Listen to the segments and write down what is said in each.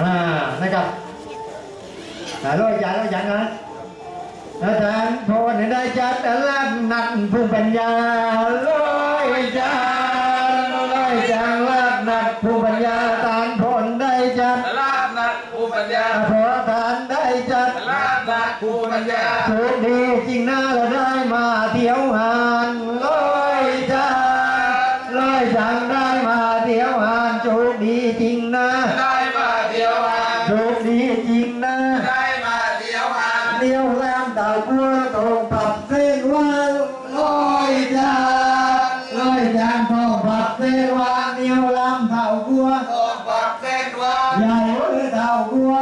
อ่านะครับอ่าร้อยจานร้อยจานนะอาจารย์พรได้จัดลับนักผู้ปัญญาร้อยจานร้อยจานลับนักผู้ปัญญาตานพรได้จัดลาบนักภูมิปัญญาพอทานได้จัดลาบนักภูมิปัญญาโชคดีจริงนะเราได้มาเที่ยวหานร้อยจานร้อยจานได้ ชคดีจริงนะ ได้มาเที่ยวหาเลี้ยวแลมดาวบัวตรงปรับเส้นวันร้อยจานร้อยจานทองปรับเส้นวันเลี้ยวแลมเท่าบัวตกปรับเส้นวางใหญ่เออเท่าบัว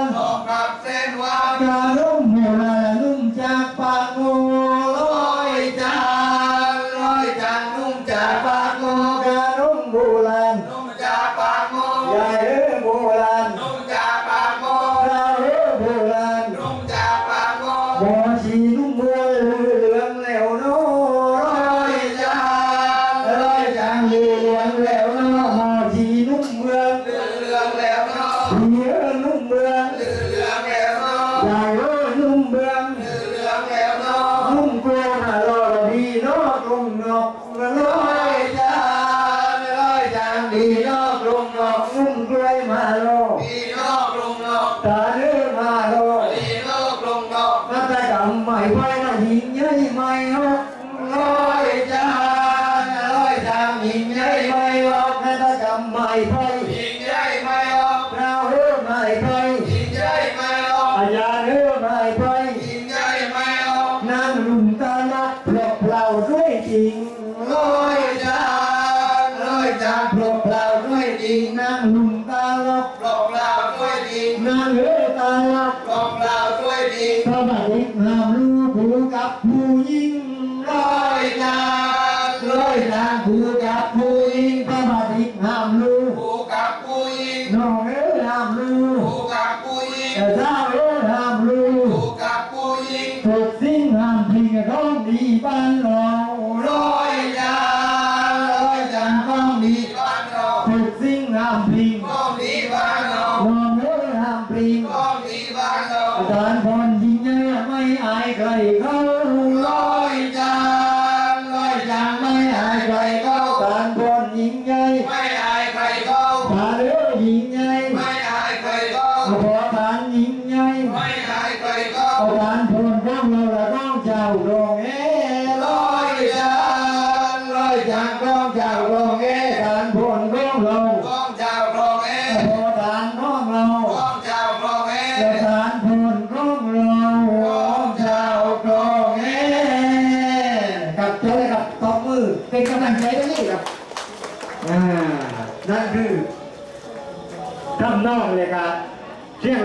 ากโมบอชีนุ่มเมืองเหลืองแล้วโน้ร้อยจานร้อยจานเหลืองแล้วโน้หอ กรรมใหม่ไปนะหิงใหญ่ใหม่ฮอกร้อยจานร้อยจานหิงใหญ่ใหม่ฮอกนัตกรรมใหม่ไปยิ่งใหญ่ไม่ออกเราเอื้อใหม่ไปยิ่งใหญ่ไม่ออกอาญาเอื้อใหม่ไปยิ่งใหญ่ไม่ออกนางลุมตาลักปลอกเปล่าด้วยจริงร้อยจานร้อยจานปลอกเปล่าด้วยจริงนางลุมตาลักหลอกลาวด้วยดีนางเอื้อตาลักหลอกลาวด้วยดีพระบาทห้ามลูกผู้ กับผู้หญิงร้อยจานร้อยจานผู้กับผู้หญิงพระบาทห้ามลูกผู้กับผู้หญิงน้องเอ้ยห้ามลูกผู้กับผู้หญิงแต่เจ้าเอ้ยห้ามลูกผู้กับผู้หญิงถูกสิ่งห้ามพิงต้องดีบ้านเราร้อยจานร้อยจานต้องดีบ้านเราถูกสิ่งห้ามพิงต้องดีบ้านเราน้องเอ้ยห้ามพิงต้องดีบ้านเราอาจารย์พรยิงใหญ่ไม่อายใครเขา ขอทานยิงใหญ่ไม่อายใครเขาอาจารย์พรพวกเราละต้องเจ้าโรงเอ้ร้อยจานร้อยจานต้องเจ้าโรงเอ้อาจารย์พรพวกเราต้องเจ้าครองเอขอทานพวกเราต้องเจ้าครองเออาจารย์พรพวกเราของเจ้าโรงเอกับเจ้าเลยครับตบมือเป็นกำลังใจให้นี่ครับอ่านั่นคือทำนองเลยครับ เสีย